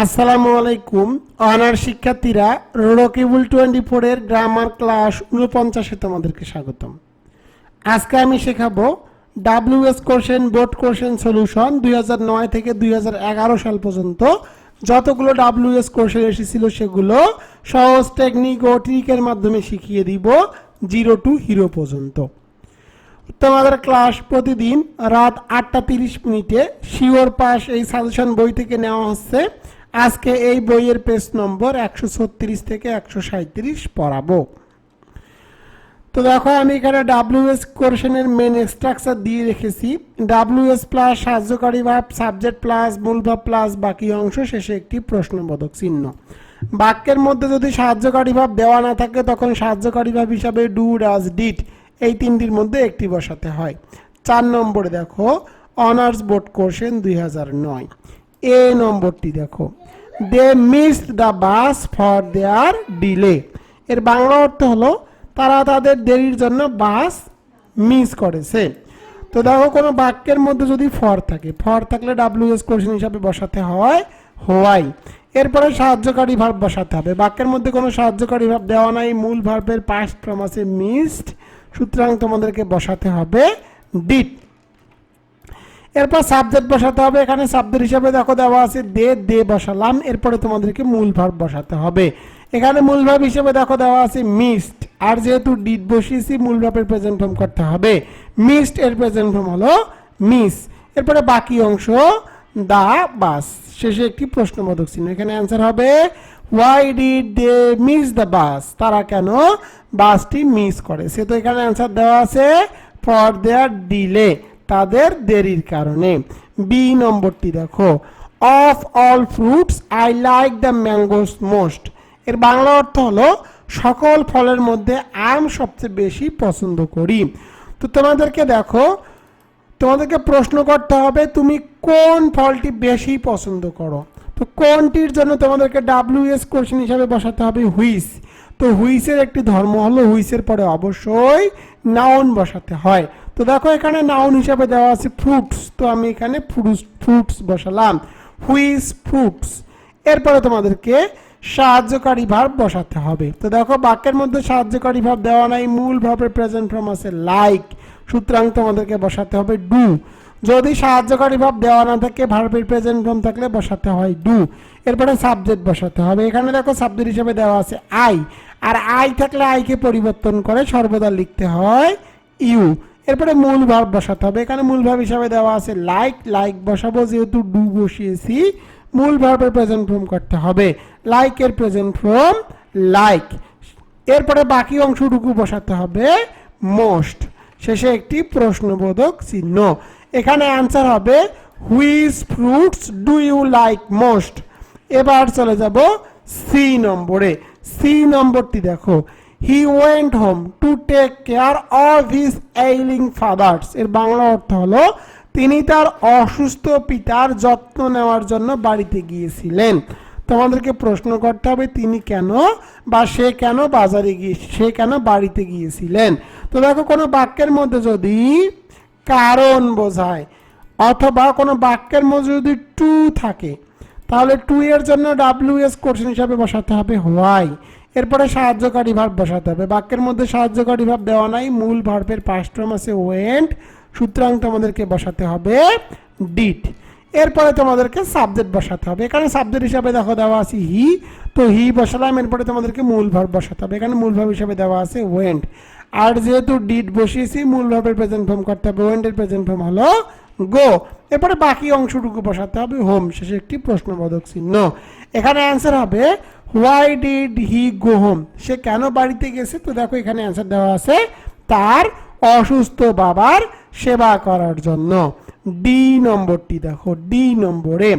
আসসালামু আলাইকুম। অনার শিক্ষার্থীরা রকিবুল টোয়েন্টি ফোরের গ্রামার ক্লাস উনপঞ্চাশে তোমাদেরকে স্বাগতম। আজকে আমি শেখাবো ডাব্লিউএস কোশ্চেন, বোর্ড কোশ্চেন সলিউশন দুই নয় থেকে দু হাজার এগারো সাল পর্যন্ত। যতগুলো ডাব্লিউএস কোশ্চেন এসেছিল সেগুলো সহজ টেকনিক ও ট্রিকের মাধ্যমে শিখিয়ে দিব জিরো টু হিরো পর্যন্ত। তোমাদের ক্লাস প্রতিদিন রাত আটটা তিরিশ মিনিটে শিওর পাস এই সাজেশন বই থেকে নেওয়া হচ্ছে। আজকে এই বইয়ের পেজ নম্বর একশো ছত্রিশ থেকে একশো সাঁত্রিশ পড়াবো। তো দেখো, আমি এখানে ডাব্লিউএস কোর্শনের মেন স্ট্রাকচার দিয়ে রেখেছি। ডাব্লিউএস প্লাস সাহায্যকারী ভাব সাবজেক্ট প্লাস মূল ভাব প্লাস বাকি অংশ শেষে একটি প্রশ্নবোধক চিহ্ন। বাক্যের মধ্যে যদি সাহায্যকারী ভাব দেওয়া না থাকে, তখন সাহায্যকারী ভাব হিসাবে ডু ডাজ ডিট এই তিনটির মধ্যে একটি বসাতে হয়। চার নম্বরে দেখো অনার্স বোর্ড কোর্সেন দুই হাজার নয়। এ নম্বরটি দেখো। They missed the bus for their delay এর বাংলা অর্থ হলো, তারা তাদের দেরির জন্য বাস মিস করেছে। তো দেখো, কোনো বাক্যের মধ্যে যদি ফর থাকে ফর থাকলে ডাব্লিউএস কোশ্চেন হিসাবে বসাতে হয় হোয়াই এরপরে সাহায্যকারী ভাব বসাতে হবে। বাক্যের মধ্যে কোনো সাহায্যকারী ভাব দেওয়া নাই, মূল ভার্বের পাস্ট ফ্রম আছে মিসড সুতরাং তোমাদেরকে বসাতে হবে ডিট এরপর সাবজেক্ট বসাতে হবে। এখানে সাবজেক্ট হিসাবে দেখো দেওয়া আছে দে দে বসালাম। এরপরে তোমাদেরকে মূল ভাব বসাতে হবে। এখানে মূল ভাব হিসেবে দেখো দেওয়া আছে মিসড আর যেহেতু ডিড বসিয়েছি, মূল ভাবের প্রেজেন্ট ফর্ম করতে হবে। মিসড এর প্রেজেন্ট ফর্ম হলো মিস। এরপরে বাকি অংশ, দা, বাস। শেষে একটি প্রশ্নবোধক চিহ্ন। এখানে অ্যান্সার হবে why did they miss the bus তারা কেন বাসটি মিস করে? সে তো এখানে অ্যান্সার দেওয়া আছে ফর দেয়ার ডিলে তাদের দেরির কারণে। বি নম্বরটি দেখো। Of all fruits I like the mangoes most এর বাংলা অর্থ হলো, সকল ফলের মধ্যে আম সবচেয়ে বেশি পছন্দ করি। তো তোমাদেরকে দেখো, তোমাদেরকে প্রশ্ন করতে হবে, তুমি কোন ফলটি বেশি পছন্দ করো? তো কোনটির জন্য তোমাদেরকে ডাব্লিউএস কোশ্চেন হিসাবে বসাতে হবে হুইস তো হুইসের একটি ধর্ম হলো হুইসের পরে অবশ্যই নাউন বসাতে হয়। তো দেখো এখানে নাউন হিসাবে দেওয়া আছে ফ্রুটস তো আমি এখানে ফ্রুটস ফ্রুটস বসালাম। হুইস ফ্রুটস এরপরে তোমাদেরকে সাহায্যকারী ভাব বসাতে হবে। তো দেখো বাক্যের মধ্যে সাহায্যকারী ভাব দেওয়া নাই, মূল ভাবের প্রেজেন্ট ফর্ম আছে লাইক সুতরাং তোমাদেরকে বসাতে হবে ডু যদি সাহায্যকারী ভাব দেওয়া না থাকে ভার্বের প্রেজেন্ট ফর্ম থাকলে বসাতে হয় ডু এরপরে সাবজেক্ট বসাতে হবে। এখানে দেখো সাবজেক্ট হিসেবে দেওয়া আছে আই আর আই থাকলে আইকে পরিবর্তন করে সর্বদা লিখতে হয় ইউ এরপরে মূল ভাব বসাতে হবে। এখানে মূল ভাব হিসাবে দেওয়া আছে লাইক লাইক বসাবো, যেহেতু ডু বসিয়েছি, মূল ভার্বের প্রেজেন্ট ফর্ম করতে হবে। লাইকের প্রেজেন্ট ফর্ম লাইক এরপরে বাকি অংশটুকু বসাতে হবে মোস্ট শেষে একটি প্রশ্নবোধক চিহ্ন। এখানে অ্যান্সার হবে which fruits do you like most এবার চলে যাব সি নম্বরে। সি নম্বরটি দেখো। He went home to take care of his ailing fathers এর বাংলা অর্থ হলো, তিনি তার অসুস্থ পিতার যত্ন নেওয়ার জন্য বাড়িতে গিয়েছিলেন। তোমাদেরকে প্রশ্ন করতে হবে, তিনি কেন বা সে কেন বাজারে গিয়ে, সে কেন বাড়িতে গিয়েছিলেন? তো দেখো, কোনো বাক্যের মধ্যে যদি কারণ বোঝায়, অথবা কোনো বাক্যের মধ্যে যদি টু থাকে, তাহলে টু এর জন্য ডাব্লিউ এস কোশ্চেন হিসাবে বসাতে হবে হোয়াই এরপরে সাহায্যকারী ভাব বসাতে হবে। বাক্যের মধ্যে সাহায্যকারী ভাব দেওয়া নাই, মূল ভার্বের পাস্ট্রম আছে ওয়েন্ট সুতরাং তোমাদেরকে বসাতে হবে ডিট এরপরে তোমাদেরকে সাবজেক্ট বসাতে হবে। এখানে সাবজেক্ট হিসাবে দেখো দেওয়া আছে হি তো হি বসালাম, এরপরে তোমাদেরকে মূল ভার্ব বসাতে হবে। এখানে মূল ভাব হিসাবে দেওয়া আছে ওয়েন্ট আর যেহেতু ডিট বসিয়েছি, মূল ভাবের প্রেজেন্ট ফর্ম করতে হবে। ওয়েন্টের প্রেজেন্ট ফর্ম হলো গো, এরপরে বাকি অংশটুকু বসাতে হবে। হোম শেষে একটি প্রশ্নবোধক চিহ্ন। এখানে অ্যান্সার হবে why did he go home সে কেন বাড়িতে গেছে? তো দেখো এখানে অ্যান্সার দেওয়া আছে, তার অসুস্থ বাবার সেবা করার জন্য। ডি নম্বরটি দেখো ডি নম্বরে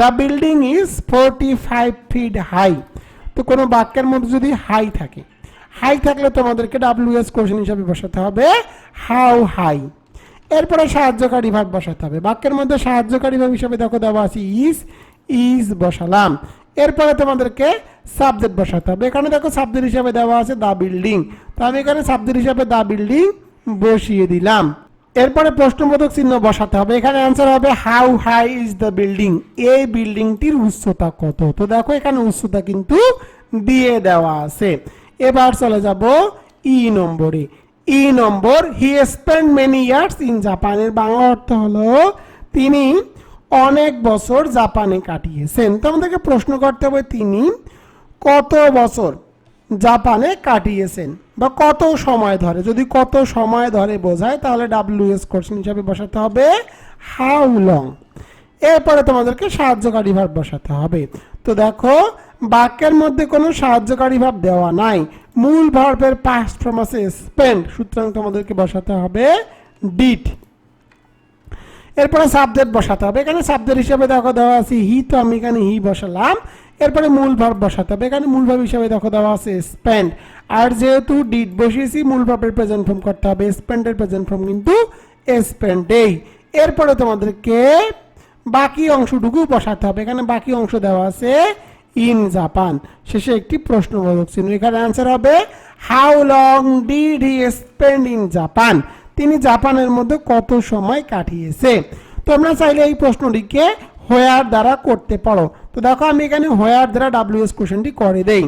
the building is forty five feet high তো কোনো বাক্যের মধ্যে যদি হাই থাকে হাই থাকলে তোমাদেরকে ডাব্লিউএস কোশ্চেন হিসাবে বসাতে হবে হাউ হাই এরপরে সাহায্যকারী ভাব বসাতে হবে। বাক্যের মধ্যে সাহায্যকারী ভাব হিসাবে দেখো দেওয়া আছে ইজ ইজ বসালাম। এরপরে তোমাদেরকে সাবজেক্ট বসাতে হবে। এখানে দেখো সাবজেক্ট হিসাবে দেওয়া আছে দা বিল্ডিং তো আমি এখানে সাবজেক্ট হিসাবে দা বিল্ডিং বসিয়ে দিলাম। এরপরে প্রশ্নবোধক চিহ্ন বসাতে হবে। এখানে অ্যান্সার হবে how high is the building এই বিল্ডিংটির উচ্চতা কত? তো দেখো এখানে উচ্চতা কিন্তু দিয়ে দেওয়া আছে। এবার চলে যাব ই নম্বরে। E number he spend many years in জাপানের বাংলা অর্থ হলো, তিনি অনেক বছর জাপানে কাটিয়েছেন। তো আমাদেরকে প্রশ্ন করতে হবে, তিনি কত বছর জাপানে কাটিয়েছেন? বা কত সময় ধরে? যদি কত সময় ধরে বোঝায়, তাহলে ডাব্লিউএস কোশ্চেন হিসাবে বসাতে হবে হাউ লং এরপরে তোমাদেরকে সাহায্যকারী ভাব বসাতে হবে। তো দেখো, বাক্যের মধ্যে কোনো সাহায্যকারী ভাব দেওয়া নাই। মূল ভার্বের পাস্ট ফর্ম আছে স্পেন্ড সুতরাং তোমাদেরকে বসাতে হবে ডিট এরপরে সাবজেক্ট বসাতে হবে। এখানে সাবজেক্ট হিসেবে দেখো দেওয়া আছে হি তো আমি এখানে হি বসালাম। এরপরে মূল ভার্ব বসাতে হবে। এখানে মূল ভার্ব হিসেবে দেখো দেওয়া আছে স্পেন্ড আর যেহেতু ডিড বসিয়েছি, মূল ভার্বের প্রেজেন্ট ফর্ম করতে হবে। স্পেন্ডের প্রেজেন্ট ফর্ম কিন্তু স্পেন্ডেই এরপরে তোমাদেরকে বাকি অংশটুকু বসাতে হবে। এখানে বাকি অংশ দেওয়া আছে ইন জাপান শেষে একটি প্রশ্নবোধক চিহ্ন। এখানে অ্যান্সার হবে how long did he spend in Japan তিনি জাপানের মধ্যে কত সময় কাটিয়েছে? তোমরা চাইলে এই প্রশ্নটিকে হোয়ার দ্বারা করতে পারো। তো দেখো, আমি এখানে হোয়ার দ্বারা ডাব্লিউএস কোশ্চেনটি করে দেই।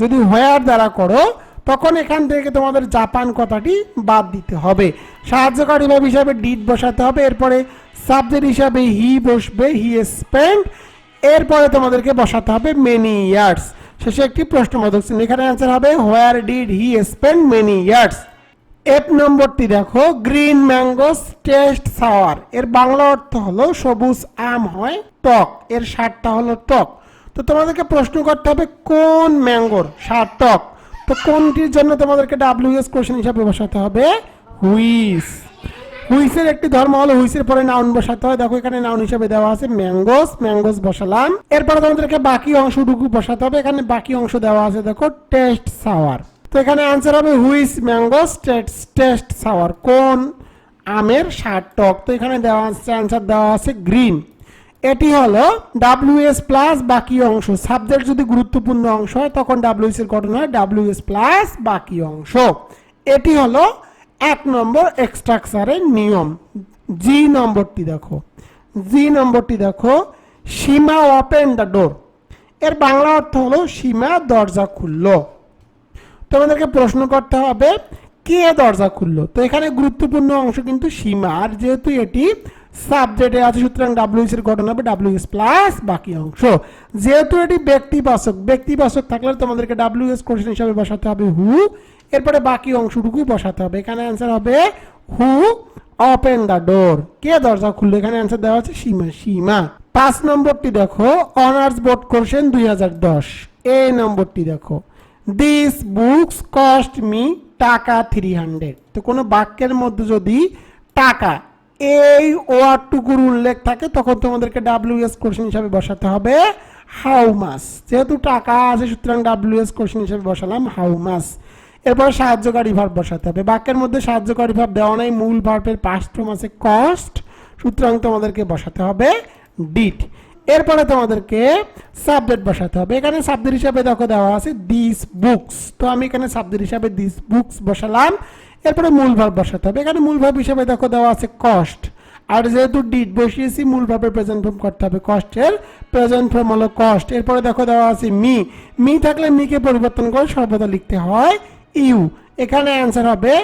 যদি হোয়ার দ্বারা করো, তখন এখান থেকে তোমাদের জাপান কথাটি বাদ দিতে হবে। সাহায্যকারী ভাব হিসাবে ডিট বসাতে হবে। এরপরে সাবজেক্ট হিসাবে হি বসবে হি স্পেন্ড এরপরে তোমাদেরকে বসাতে হবে মেনি ইয়ার্স শেষে একটি প্রশ্নবোধক চিহ্ন। এখানে অ্যান্সার হবে where did he spend many years এক নম্বরটি দেখো গ্রিন ম্যাঙ্গোস টেস্ট সাওয়ার এর বাংলা অর্থ হলো সবুজ আম হয় টক এর স্বাদটা হলো টক তো তোমাদেরকে প্রশ্ন করতে হবে, কোন ম্যাঙ্গোর স্বাদ টক তো কোনটির জন্য তোমাদেরকে ডাব্লিউএস কোশ্চেন হিসাবে বসাতে হবে হুইস হুইসের একটি ধর্ম হলো হুইসের পরে নাউন বসাতে হয়। দেখো এখানে নাউন হিসাবে দেওয়া আছে ম্যাঙ্গোস ম্যাঙ্গোস বসালাম। এরপরে তোমাদেরকে বাকি অংশটুকু বসাতে হবে। এখানে বাকি অংশ দেওয়া আছে, দেখো, টেস্ট সাওয়ার। তো এখানে অ্যান্সার হবে হুইস, ম্যাঙ্গোস, টেস্ট টেস্ট সাওয়ার। কোন আমের স্বাদ টক? তো এখানে দেওয়া আছে অ্যান্সার দেওয়া আছে গ্রিন। এটি হলো ডাব্লিউএস প্লাস বাকি অংশ। সাবজেক্ট যদি গুরুত্বপূর্ণ অংশ হয়, তখন ডাব্লিউএস এর গঠন হয় ডাব্লিউএস প্লাস বাকি অংশ। এটি হলো এক নম্বর এক্সট্রাকচারের নিয়ম। জি নম্বরটি দেখো। জি নম্বরটি দেখো, সীমা ওপেন দ্য ডোর এর বাংলা অর্থ হলো সীমা দরজা খুললো। তোমাদেরকে প্রশ্ন করতে হবে, কে দরজা খুললো? তো এখানে গুরুত্বপূর্ণ অংশ কিন্তু সীমা। আর যেহেতু এটি সাবজেক্টে আছে, সুতরাং ডাব্লিউএস এর গঠন হবে ডাব্লিউএস প্লাস বাকি অংশ। যেহেতু এটি ব্যক্তিবাচক ব্যক্তিবাচক থাকলে তোমাদেরকে ডাব্লিউএস কোশ্চেন হিসাবে বসাতে হবে হু এরপরে বাকি অংশটুকু বসাতে হবে। এখানে অ্যান্সার হবে হু ওপেন দ্য ডোর কে দরজা খুললো? এখানে অ্যান্সার দেওয়া আছে সীমা সীমা। পাঁচ নম্বরটি দেখো অনার্স বোর্ড কোশ্চেন দুই হাজার দশ। এই নম্বরটি দেখো দিস বুকস কস্ট মি টাকা থ্রি হান্ড্রেড তো কোনো বাক্যের মধ্যে যদি টাকা এই ওয়ার্ডটুকুর উল্লেখ থাকে, তখন তোমাদেরকে ডাব্লিউ এস কোশ্চেন হিসাবে বসাতে হবে, হাউ মাস? যেহেতু টাকা আছে, সুতরাং ডাব্লিউএস কোশ্চেন হিসাবে বসালাম, হাউ মাস। এরপর সাহায্যকারী ভাব বসাতে হবে। বাক্যের মধ্যে সাহায্যকারী ভাব দেওয়া নাই, মূল ভার্বের পাস্ট আছে কস্ট সুতরাং তোমাদেরকে বসাতে হবে ডিট এরপরে তোমাদেরকে সাবজেক্ট বসাতে হবে। এখানে সাবজেক্ট হিসাবে দেখো দেওয়া আছে দিস বুকস তো আমি এখানে সাবজেক্ট হিসাবে দিস বুকস বসালাম। এরপরে মূল ভাব বসাতে হবে। এখানে মূল ভাব হিসাবে দেখো দেওয়া আছে কস্ট আর যেহেতু ডিট বসিয়েছি, মূল ভাবের প্রেজেন্ট ফর্ম করতে হবে কস্টের প্রেজেন্ট ফর্ম হলো কস্ট এরপরে দেখো দেওয়া আছে মি মি থাকলে মিকে পরিবর্তন করে সর্বদা লিখতে হয় ইউ এখানে অ্যান্সার হবে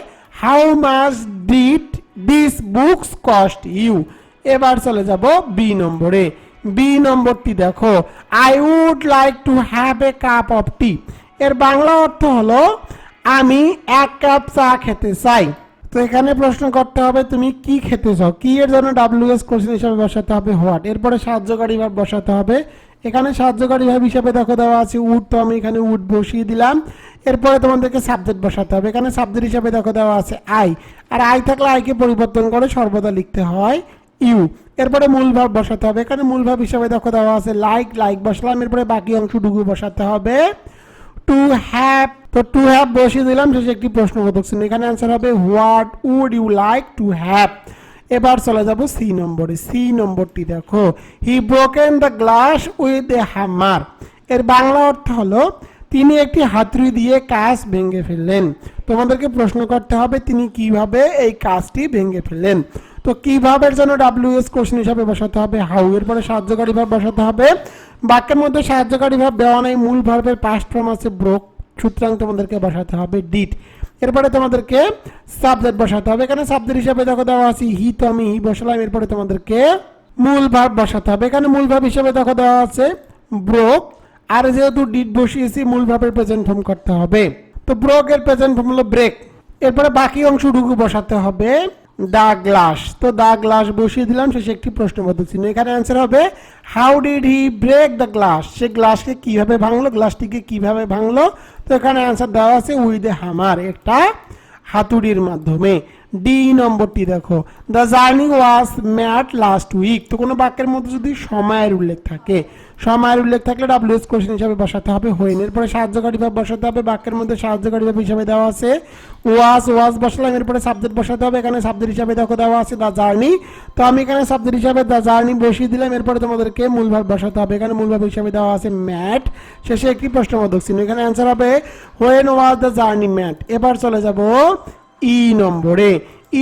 how much did this books cost you এবার চলে যাব বি নম্বরে। বি নম্বরটি দেখো I would like to have a cup of tea এর বাংলা অর্থ হলো আমি এক কাপ চা খেতে চাই। তো এখানে প্রশ্ন করতে হবে, তুমি কি খেতে চাও? কি এর জন্য ডাব্লিউএস কোশ্চেন হিসাবে বসাতে হবে? হোয়াট এরপরে সাহায্যকারী ভাব বসাতে হবে। এখানে সাহায্যকারী ভাব হিসাবে দেখো দেওয়া আছে উড তো আমি এখানে উড বসিয়ে দিলাম। এরপরে তোমাদেরকে সাবজেক্ট বসাতে হবে। এখানে সাবজেক্ট হিসাবে দেখো দেওয়া আছে আই আর আই থাকলে আইকে পরিবর্তন করে সর্বদা লিখতে হয় ইউ এরপরে মূল ভাব বসাতে হবে। এখানে মূল ভাব হিসাবে দেখো দেওয়া আছে লাইক লাইক বসালাম। এরপরে বাকি অংশটুকু বসাতে হবে টু হ্যাভ তো টু হ্যাভ বসিয়ে দিলাম, শেষে একটি প্রশ্নবোধক চিহ্ন এখানে অ্যান্সার হবে what would you like to have এবার চলে যাব সি নম্বরে। সি নম্বরটি দেখো। He broken the glass with a hammer এর বাংলা অর্থ হলো, তিনি একটি হাতুড়ি দিয়ে কাজ ভেঙে ফেললেন। তোমাদেরকে প্রশ্ন করতে হবে, তিনি কীভাবে এই কাজটি ভেঙে ফেললেন? তো কীভাবে জন্য ডাব্লিউ এস কোশ্চেন হিসাবে বসাতে হবে? হাউ এর পরে সাহায্যকারী ভাব বসাতে হবে? বাক্যের মধ্যে সাহায্যকারী ভাব দেওয়া নেই। মূল ভার্বের পাস্ট ফর্ম আছে ব্রোক সুতরাং তোমাদেরকে বসাতে হবে ডিট এরপরে তোমাদেরকে সাবজেক্ট বসাতে হবে। এখানে সাবজেক্ট হিসাবে দেখো দেওয়া আছে হি তো আমি হি বসালাম। এরপরে তোমাদেরকে মূল ভাব বসাতে হবে। এখানে মূল ভাব হিসাবে দেখো দেওয়া আছে ব্রোক আর যেহেতু ডিট বসিয়েছি, মূল ভাবের প্রেজেন্ট ফর্ম করতে হবে। তো ব্রোক এর প্রেজেন্ট ফর্ম হলো ব্রেক এরপরে বাকি অংশটুকু বসাতে হবে। দা গ্লাস তো দা গ্লাস বসিয়ে দিলাম, শেষে একটি প্রশ্নবোধক চিহ্ন। এখানে অ্যান্সার হবে how did he break the glass সে গ্লাসকে কীভাবে ভাঙলো গ্লাসটিকে কীভাবে ভাঙলো? তো এখানে অ্যান্সার দেওয়া আছে উইথ এ হামার একটা হাতুড়ির মাধ্যমে। ডি নম্বরটি দেখো। The journey was made last week তো কোনো বাক্যের মধ্যে যদি সময়ের উল্লেখ থাকে, সময়ের উল্লেখ থাকলে ডাব্লিউএস কোশ্চেন হিসাবে বসাতে হবে হইন এরপরে সাহায্যকারী ভাব বসাতে হবে, বাক্যের মধ্যে সাহায্যকারী ভাব হিসাবে দেওয়া আছে ওয়াজ ওয়াজ বসালাম এরপরে সাবজেক্ট বসাতে হবে, এখানে সাবজেক্ট হিসাবে দেখো দেওয়া আছে দ্য জার্নি তো আমি এখানে সাবজেক্ট হিসাবে দ্য জার্নি বসিয়ে দিলাম এরপরে তোমাদেরকে মূল ভাব বসাতে হবে, এখানে মূল ভাব হিসাবে দেওয়া আছে ম্যাট শেষে একটি প্রশ্নবোধক চিহ্ন, এখানে অ্যান্সার হবে when was the journey made এবার চলে যাব ই নম্বরে।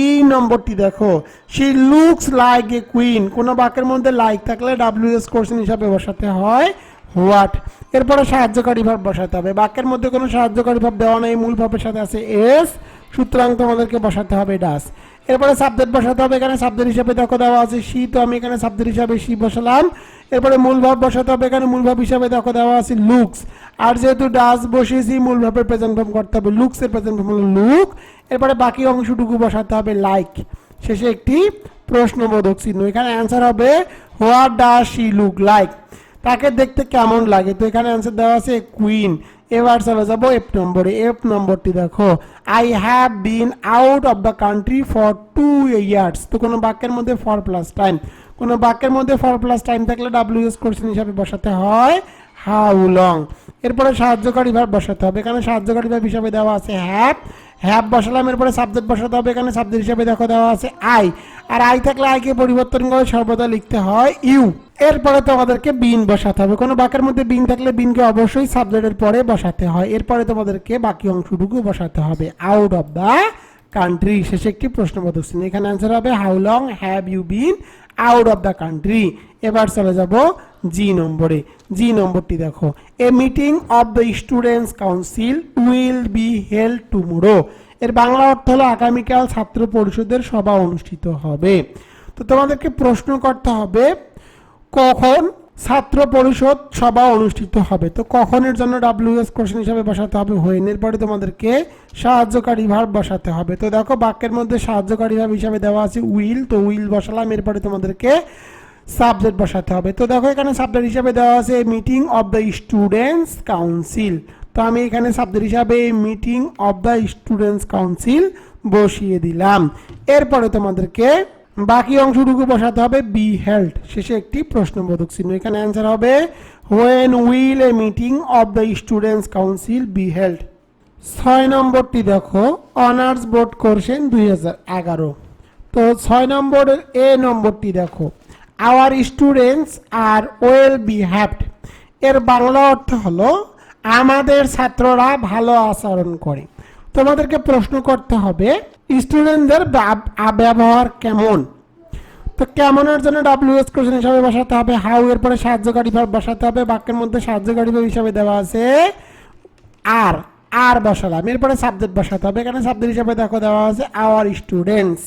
ই নম্বরটি দেখো। She looks like a queen কোনো বাক্যের মধ্যে লাইক থাকলে ডাব্লিউ এস কোশ্চেন হিসাবে বসাতে হয়। হোয়াট এরপরে সাহায্যকারী ভাব বসাতে হবে। বাক্যের মধ্যে কোনো সাহায্যকারী ভাব দেওয়া নেই। মূল ভাবের সাথে আছে এস সুতরাং তোমাদেরকে বসাতে হবে ডাস এরপরে সাবজেক্ট বসাতে হবে। এখানে সাবজেক্ট হিসাবে দেখো দেওয়া আছে শি তো আমি এখানে সাবজেক্ট হিসাবে শি বসালাম। এরপরে মূল ভাব বসাতে হবে। এখানে মূল ভাব হিসাবে দেখো দেওয়া আছে লুকস আর যেহেতু ডাস বসিয়েছি, মূল ভাবের প্রেজেন্ট ফর্ম করতে হবে। লুকস এর প্রেজেন্ট ফর্ম হলো লুক এরপরে বাকি অংশটুকু বসাতে হবে লাইক শেষে একটি প্রশ্নবোধক চিহ্ন। এখানে অ্যান্সার হবে what does she look like তাকে দেখতে কেমন লাগে? তো এখানে অ্যান্সার দেওয়া আছে কুইন এবার চলে যাব এফ নম্বরে। এফ নম্বরটি দেখো I have been out of the country for two years তো কোনো বাক্যের মধ্যে ফর প্লাস টাইম কোনো বাক্যের মধ্যে ফর প্লাস টাইম থাকলে ডাব্লিউ এস কোশ্চেন হিসাবে বসাতে হয় হাউ লং এরপরে সাহায্যকারী ভাব বসাতে হবে। এখানে সাহায্যকারী ভাব হিসাবে দেওয়া আছে হ্যাভ হ্যাভ বসালাম, এরপরে সাবজেক্ট বসাতে হবে। এখানে সাবজেক্ট হিসাবে দেখো দেওয়া আছে আই। আর আই থাকলে আইকে পরিবর্তন করে সর্বদা লিখতে হয় ইউ। এরপরে তোমাদেরকে বিন বসাতে হবে। কোনো বাক্যের মধ্যে বিন থাকলে বিনকে অবশ্যই সাবজেক্টের পরে বসাতে হয়। এরপরে তোমাদেরকে বাকি অংশটুকু বসাতে হবে। আউট অফ দ্য কান্ট্রি শেষে একটি প্রশ্নবোধক এখানে অ্যান্সার হবে how long have you been out of the country এবার চলে যাব জি নম্বরে জি নম্বরটি দেখো। A meeting of the students council will be held tomorrow এর বাংলা অর্থ হলো আগামীকাল ছাত্র পরিষদের সভা অনুষ্ঠিত হবে। তো তোমাদেরকে প্রশ্ন করতে হবে, কখন ছাত্র পরিষদ সভা অনুষ্ঠিত হবে? তো কখনের জন্য ডাব্লিউএস কোশ্চেন হিসাবে বসাতে হবে হোয়েনের পরে তোমাদেরকে সাহায্যকারী ভাব বসাতে হবে। তো দেখো, বাক্যের মধ্যে সাহায্যকারী ভাব হিসাবে দেওয়া আছে উইল তো উইল বসালাম, এরপরে তোমাদেরকে সাবজেক্ট বসাতে হবে। তো দেখো এখানে সাবজেক্ট হিসাবে দেওয়া আছে meeting of the students council তো আমি এখানে সাবজেক্ট হিসাবে meeting of the students council বসিয়ে দিলাম। এরপরে তোমাদেরকে বাকি অংশটুকু বসাতে হবে বি হেল্ড শেষে একটি প্রশ্নবোধক চিহ্ন। এখানে অ্যান্সার হবে when will a meeting of the students council be held ছয় নম্বরটি দেখো অনার্স বোর্ড করছেন দুই হাজার এগারো। তো ছয় নম্বরের এ নম্বরটি দেখো our students are well behaved এর বাংলা অর্থ হলো, আমাদের ছাত্ররা ভালো আচরণ করে। তোমাদেরকে প্রশ্ন করতে হবে স্টুডেন্টদের ব্যব- ব্যবহার কেমন? তো কেমনের জন্য ডাব্লিউএস কোশ্চেন হিসাবে বসাতে হবে হাউ এর পরে সাহায্যকারী ভাব বসাতে হবে, বাক্যের মধ্যে সাহায্যকারী ভাব হিসাবে দেওয়া আছে আর আর বসালাম। এরপরে সাবজেক্ট বসাতে হবে, এখানে সাবজেক্ট হিসাবে দেখো দেওয়া আছে আওয়ার স্টুডেন্টস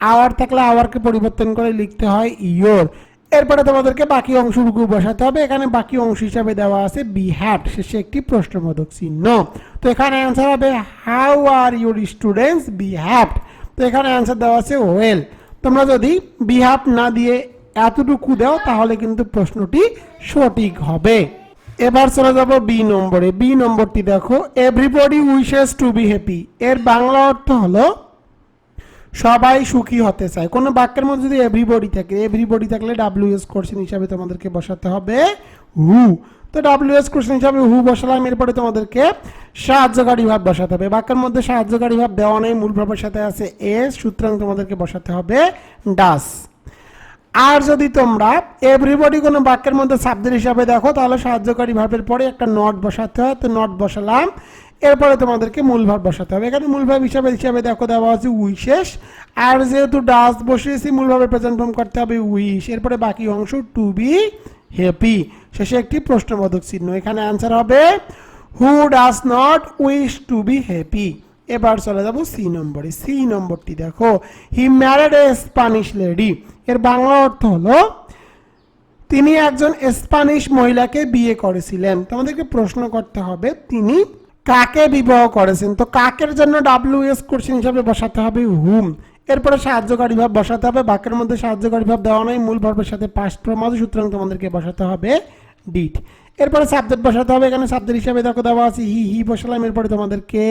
আওয়ার থাকলে আওয়ারকে পরিবর্তন করে লিখতে হয় ইয়োর এরপরে তোমাদেরকে বাকি অংশটুকু বসাতে হবে। এখানে বাকি অংশ হিসাবে দেওয়া আছে বি হ্যাড শেষে একটি প্রশ্নবোধক চিহ্ন। তো এখানে অ্যান্সার হবে how are your students behaved তো এখানে অ্যান্সার দেওয়া আছে ওয়েল তোমরা যদি বিহাব না দিয়ে এতটুকু দাও, তাহলে কিন্তু প্রশ্নটি সঠিক হবে। এবার চলে যাব বি নম্বরে। বি নম্বরটি দেখো everybody wishes to be happy এর বাংলা অর্থ হলো সবাই সুখী হতে চায়। কোনো বাক্যের মধ্যে যদি এভরিবডি থাকে এভরিবডি থাকলে ডাব্লিউএস কোশ্চেন হিসাবে তোমাদেরকে বসাতে হবে হু তো ডাব্লিউ এস কোশ্চেন হিসাবে হু বসালাম, এরপরে তোমাদেরকে সাহায্যকারী ভাব বসাতে হবে। বাক্যের মধ্যে সাহায্যকারী ভাব দেওয়া নেই, মূল ভাবের সাথে আছে এস সুতরাং তোমাদেরকে বসাতে হবে ডাস আর যদি তোমরা এভরিবডি কোনো বাক্যের মধ্যে সাবজেক্ট হিসাবে দেখো, তাহলে সাহায্যকারী ভাবের পরে একটা নট বসাতে হয়। তো নট বসালাম এরপরে তোমাদেরকে মূল ভাব বসাতে হবে। এখানে মূল ভাব হিসাবে হিসাবে দেখো দেওয়া আছে উইশেষ, আর যেহেতু ডাস বসিয়েছি মূলভাবে প্রেজেন্ট ফর্ম করতে হবে উইশ। এরপরে বাকি অংশ টু বি হ্যাপি শেষে একটি প্রশ্নবোধক চিহ্ন। এখানে অ্যান্সার হবে who does not wish to be happy এবার চলে যাব সি নম্বরে। সি নম্বরটি দেখো he married a Spanish lady এর বাংলা অর্থ হলো, তিনি একজন স্প্যানিশ মহিলাকে বিয়ে করেছিলেন। তোমাদেরকে প্রশ্ন করতে হবে, তিনি কাকে বিবাহ করেছেন? তো কাকের জন্য ডাব্লিউ এস কোশ্চেন হিসাবে বসাতে হবে হুম এরপরে সাহায্যকারী ভাব বসাতে হবে বাক্যের মধ্যে সাহায্যকারী ভাব দেওয়া নাই, মূল ভাবের সাথে পাস্ট প্রমাদ সুতরাং তোমাদেরকে বসাতে হবে ডিট এরপরে সাবজেক্ট বসাতে হবে, এখানে সাবজেক্ট হিসাবে দেখো দেওয়া আছে হি হি বসালাম, এরপরে তোমাদেরকে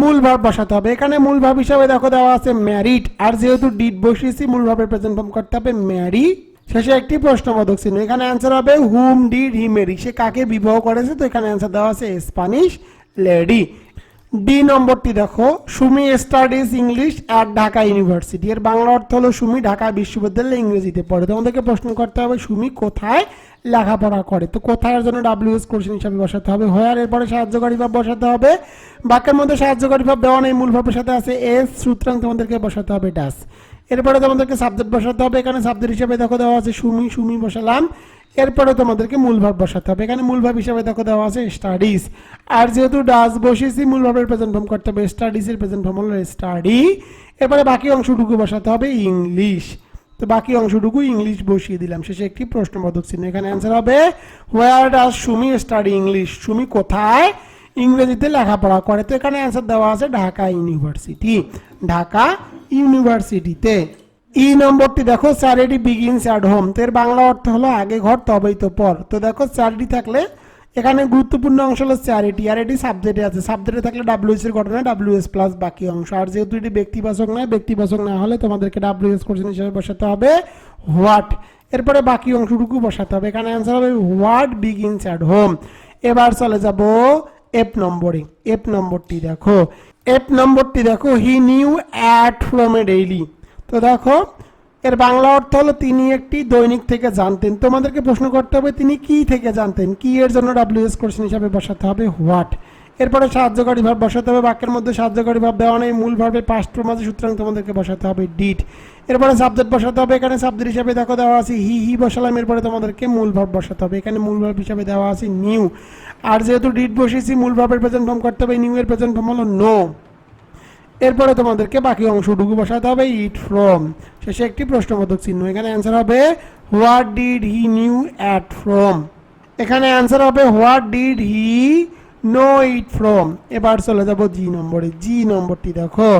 মূল ভাব বসাতে হবে। এখানে মূল ভাব হিসাবে দেখো দেওয়া আছে ম্যারিড আর যেহেতু ডিট বসিয়েছি, মূল ভাবের প্রেজেন্ট ফর্ম করতে হবে ম্যারি শেষে একটি প্রশ্নবোধক চিহ্ন। এখানে অ্যান্সার হবে হুম ডিড হি মেরি সে কাকে বিবাহ করেছে? তো এখানে অ্যান্সার দেওয়া আছে স্প্যানিশ লেডি। ডি নম্বরটি দেখো, Sumi studies English at Dhaka university. এর বাংলা অর্থ হলো সুমি ঢাকা বিশ্ববিদ্যালয়ে ইংরেজিতে পড়ে। তোমাদেরকে প্রশ্ন করতে হবে, সুমি কোথায় লেখাপড়া করে? তো কোথায় জন্য ডাব্লিউ এস কোশ্চেন হিসাবে বসাতে হবে? হোয়ার এরপরে সাহায্যকারী ভাব বসাতে হবে? বাক্যের মধ্যে সাহায্যকারী ভাব দেওয়া নেই, মূল ভাবের সাথে আছে এস সুতরাং তোমাদেরকে বসাতে হবে ডাস এরপরে তোমাদেরকে সাবজেক্ট বসাতে হবে। এখানে সাবজেক্ট হিসেবে দেখো দেওয়া আছে সুমি সুমি বসালাম। এরপরে তোমাদেরকে মূল ভাব বসাতে হবে। এখানে মূল ভাব হিসেবে দেখো দেওয়া আছে স্টাডিজ আর যেহেতু ডাস বসেছি মূল ভাবের প্রেজেন্ট ফর্ম করতে হবে। স্টাডিজের প্রেজেন্ট ফর্ম হলো স্টাডি এরপরে বাকি অংশটুকু বসাতে হবে ইংলিশ তো বাকি অংশটুকু ইংলিশ বসিয়ে দিলাম। শেষে একটি প্রশ্নবোধক চিহ্ন। এখানে অ্যান্সার হবে where does Sumi study English Sumi, কোথায়? ইংরেজিতে লেখাপড়া করে। তো এখানে অ্যান্সার দেওয়া আছে ঢাকা ইউনিভার্সিটি ঢাকা ইউনিভার্সিটিতে ই নম্বরটি দেখো চ্যারিটি বিগিনস অ্যাট হোম তো এর বাংলা অর্থ হলো আগে ঘর, তবেই তো পর। তো দেখো চ্যারিটি থাকলে এখানে গুরুত্বপূর্ণ অংশ হলো চ্যারিটি আর এটি সাবজেক্টে আছে। সাবজেক্টে থাকলে ডাব্লিউএস এর ঘটনা ডাব্লিউএস প্লাস বাকি অংশ। আর যেহেতু এটি ব্যক্তিবাচক নয়, ব্যক্তিবাচক না হলে তোমাদেরকে ডাব্লিউএস কোশ্চেন হিসেবে বসাতে হবে হোয়াট এরপরে বাকি অংশটুকু বসাতে হবে। এখানে অ্যান্সার হবে হোয়াট বিগিনস অ্যাট হোম এবার চলে যাব এফ নম্বরে এফ নম্বরটি দেখো। এফ নম্বরটি দেখো he knew it from a daily তো দেখো, এর বাংলা অর্থ হলো তিনি একটি দৈনিক থেকে জানতেন। তোমাদেরকে প্রশ্ন করতে হবে, তিনি কি থেকে জানতেন? কি এর জন্য ডাব্লিউএস কোশ্চেন হিসাবে বসাতে হবে? হোয়াট এরপরে সাহায্যকারী ভাব বসাতে হবে, বাক্যের মধ্যে সাহায্যকারী ভাব দেওয়া নেই, মূল ভাবে পাস্ট প্রমাজে সুতরাং তোমাদেরকে বসাতে হবে ডিট এরপরে সাবজেক্ট বসাতে হবে, এখানে সাবজেক্ট হিসাবে দেখো দেওয়া আছে হি হি বসালাম, এরপরে তোমাদেরকে মূল ভাব বসাতে হবে। এখানে মূল ভাব হিসাবে দেওয়া আছে নিউ। আর যেহেতু ডিট বসেছি মূল ভাবের প্রেজেন্ট ফর্ম করতে হবে নিউ এর প্রেজেন্ট ফর্ম হলো নো এরপরে তোমাদেরকে বাকি অংশটুকু বসাতে হবে ইট ফ্রম শেষে একটি প্রশ্নবোধক চিহ্ন। এখানে অ্যান্সার হবে what did he new at from এখানে অ্যান্সার হবে what did he know it from এবার চলে যাব জি নম্বরে। জি নম্বরটি দেখো।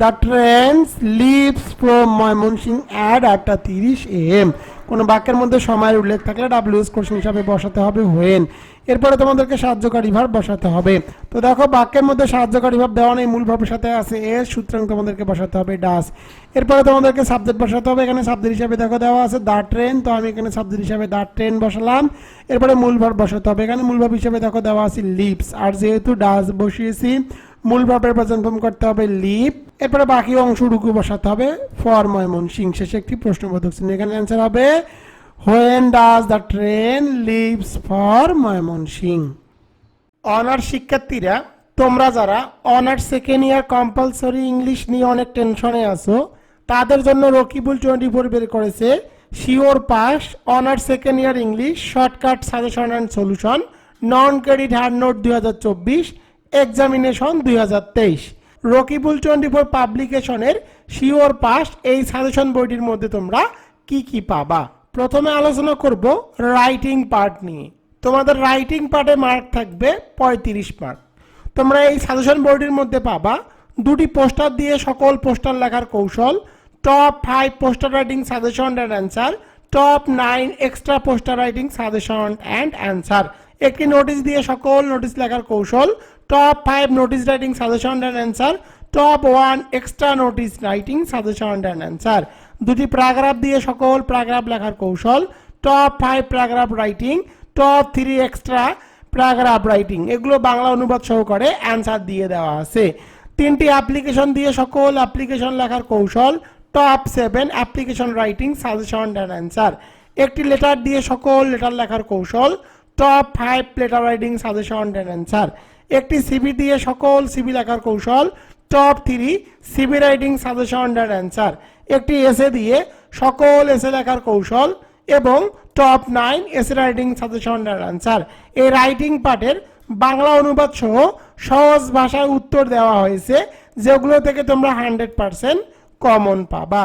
The trains leaves from Mymensingh at আটটা তিরিশ এম কোনো বাক্যের মধ্যে সময়ের উল্লেখ থাকলে ডাব্লিউএস কোশ্চেন হিসাবে বসাতে হবে হোয়েন এরপরে তোমাদেরকে সাহায্যকারী ভাব বসাতে হবে। তো দেখো, বাক্যের মধ্যে সাহায্যকারী ভাব দেওয়া নেই, মূল ভাবের সাথে আছে এস সুতরাং তোমাদেরকে বসাতে হবে ডাস এরপরে তোমাদেরকে সাবজেক্ট বসাতে হবে, এখানে সাবজেক্ট হিসাবে দেখো দেওয়া আছে দা ট্রেন তো আমি এখানে সাবজেক্ট হিসাবে দা ট্রেন বসালাম। এরপরে মূল ভাব বসাতে হবে, এখানে মূল ভাব হিসাবে দেখো দেওয়া আছে লিপস আর যেহেতু ডাস বসিয়েছি মূল ভাবের প্রেজেন্ট ফর্ম করতে হবে লিপ, এরপরে বাকি অংশ অংশটুকু বসাতে হবে ফর ময়মন সিং শেষে একটি প্রশ্নবোধক চিহ্ন। এখানে অ্যান্সার হবে when does the train leaves for Mymensingh honours শিক্ষার্থীরা, তোমরা যারা honours second year compulsory English নিয়ে অনেক টেনশনে আছো, তাদের জন্য রকিবুল টোয়েন্টি ফোর বের করেছে। Sure pass honours second year English shortcut suggestion and solution non credit hand note দুই হাজার চব্বিশ এক্সামিনেশন দুই হাজার তেইশ। রকিবুল টোয়েন্টি ফোর পাবলিকেশনের শিওর পাস এই সাজেশন বইটির মধ্যে তোমরা কি কি পাবা? প্রথমে আলোচনা করব রাইটিং পার্ট নিয়ে। তোমাদের রাইটিং পার্টে মার্ক থাকবে পঁয়ত্রিশ মার্ক তোমরা এই সাজেশন বোর্ডের মধ্যে পাবা দুটি পোস্টার দিয়ে সকল পোস্টার লেখার কৌশল top five poster writing suggestion and answer top nine extra poster writing suggestion and answer একটি নোটিশ দিয়ে সকল নোটিশ লেখার কৌশল top five notice writing suggestion and answer top one extra notice writing suggestion and answer দুটি paragraph দিয়ে সকল paragraph লেখার কৌশল top five paragraph writing top three extra paragraph writing এগুলো বাংলা অনুবাদ সহকারে অ্যান্সার দিয়ে দেওয়া আছে। তিনটি অ্যাপ্লিকেশন দিয়ে সকল অ্যাপ্লিকেশন লেখার কৌশল top seven application writing suggestion and answer একটি লেটার দিয়ে সকল লেটার লেখার কৌশল top five letter writing suggestion and answer একটি সিবি দিয়ে সকল সিবি লেখার কৌশল top three CV writing suggestion and answer একটি এসে দিয়ে সকল এসে লেখার কৌশল এবং top nine essay writing suggestion and answer এই রাইটিং পার্টের বাংলা অনুবাদ সহ সহজ ভাষায় উত্তর দেওয়া হয়েছে, যেগুলো থেকে তোমরা হান্ড্রেড পার্সেন্ট কমন পাবা।